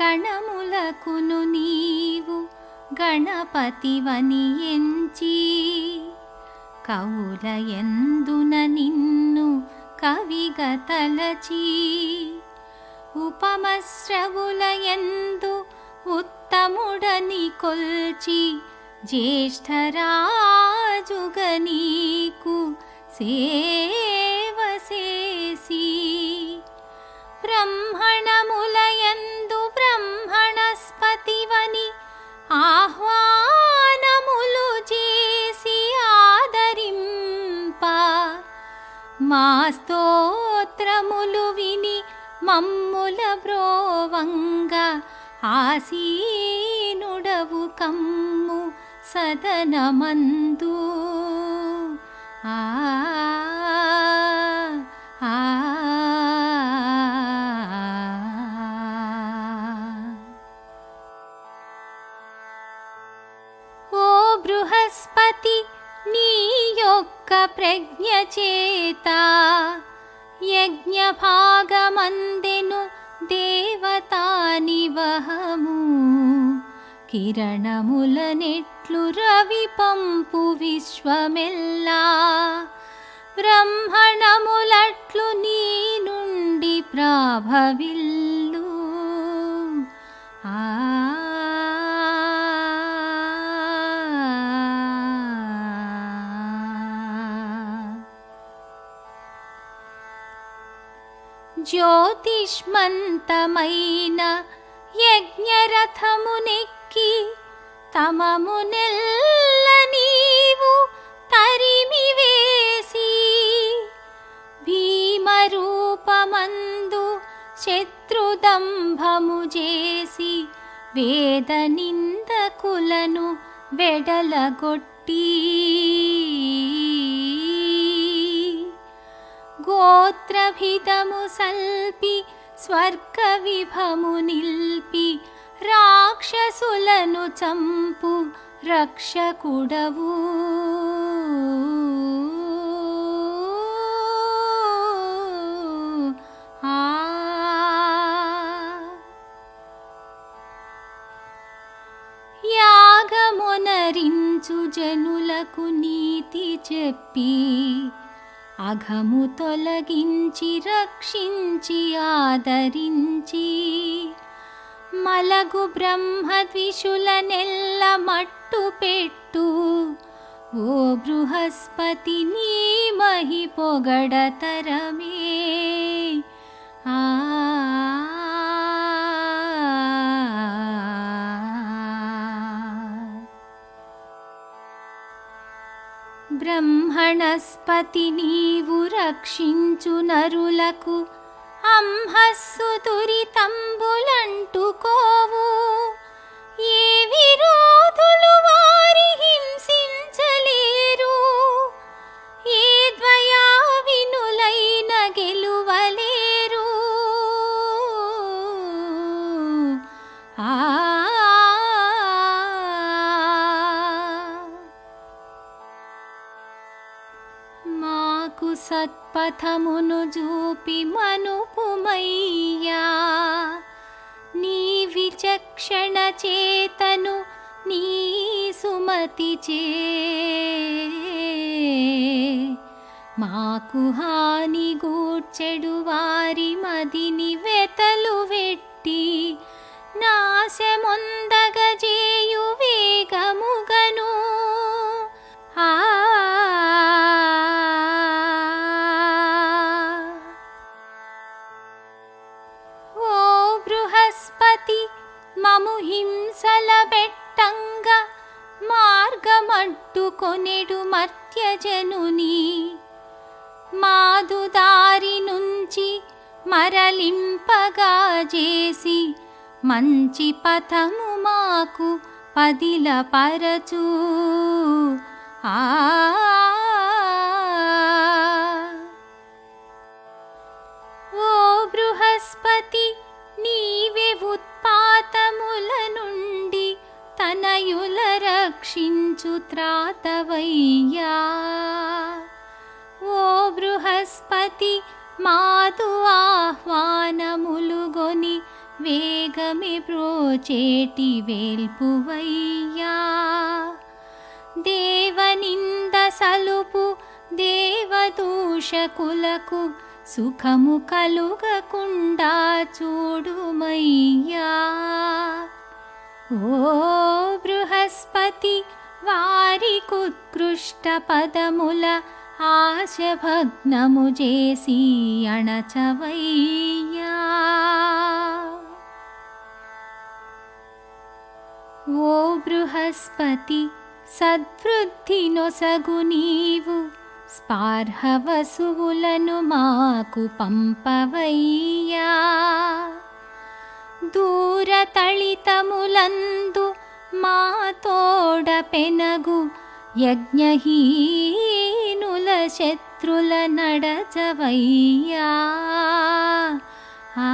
గణములకును నీవు గణపతివని ఎంచి కవుల ఎందున నిన్ను కవిగా తలచి ఉపమశ్రవుల ఎందు ఉత్తముడని కొల్చి జ్యేష్ఠరాజుగనీ సేవసేసి బ్రహ్మణములయందు బ్రహ్మణస్పతివని ఆహ్వానములు చేసి ఆదరింప. మా స్తోత్రములు విని మమ్ముల బ్రోవంగ ఆసీనుడవు కమ్ము సదనమందు. బృహస్పతి నీ యొక్క ప్రజ్ఞ చేత యజ్ఞ భాగమందెను దేవతాని వహము కిరణముల నెట్లు రవి పంపు విశ్వమెల్లా బ్రహ్మణములట్లు నీ నుండి ప్రాభవిల్లు ఆ జ్యోతిష్మంతమైన యజ్ఞరథమునెక్కి తమము నెల్ల నీవు తరిమి వేసి భీమరూపమందు శత్రుదంభము చేసి వేద నిందకులను వెడలగొట్టి గోత్రభితము సల్పి స్వర్గ విభము నిల్పి రాక్షసులను చంపు రక్షకుడవు. యాగమునరించు జనులకు నీతి చెప్పి అఘము తొలగించి రక్షించి ఆదరించి మలగు బ్రహ్మద్విషుల నెల్ల మట్టు పెట్టు. ఓ బృహస్పతి నీ మహి పొగడతరమే ఆ. బ్రహ్మణస్పతి నీవు రక్షించు నరులకు అంహస్సు దురితంబులంటుకోవు. ఏ విరోధులు వారి సత్పథమును చూపి మనుపుమయ్యా. నీ విచక్షణ చేతను నీ సుమతి చే. మాకు హాని గూడ్చెడు వారి మదిని వెతలు వెట్టి హింసల బెట్టంగ మార్గమడ్డుకొనెడు మర్త్యజనుని మాదుదారి నుంచి మరలింపగా చేసి మంచి పథము మాకు పదిల పరచూ నీవే రక్షించు త్రాతవయ్యా. ఓ బృహస్పతి మాతు ఆహ్వానములుగొని వేగమి ప్రోచేటి వేల్పువయ్యా. దేవనింద సలుపు దేవదూషకులకు సుఖము కలుగకుండా చూడుమయ్యా ఓ బృహస్పతి వారికుత్కృష్టపదముల పదముల చేసి అణచవయ్యా. ఓ బృహస్పతి సద్వృద్ధి నొసగు నీవు స్పార్హవసువులను మాకు పంపవయ్యా. దూరతళితములందు మా తోడ పెనగు యజ్ఞహీనుల శత్రుల నడచవయ్యా ఆ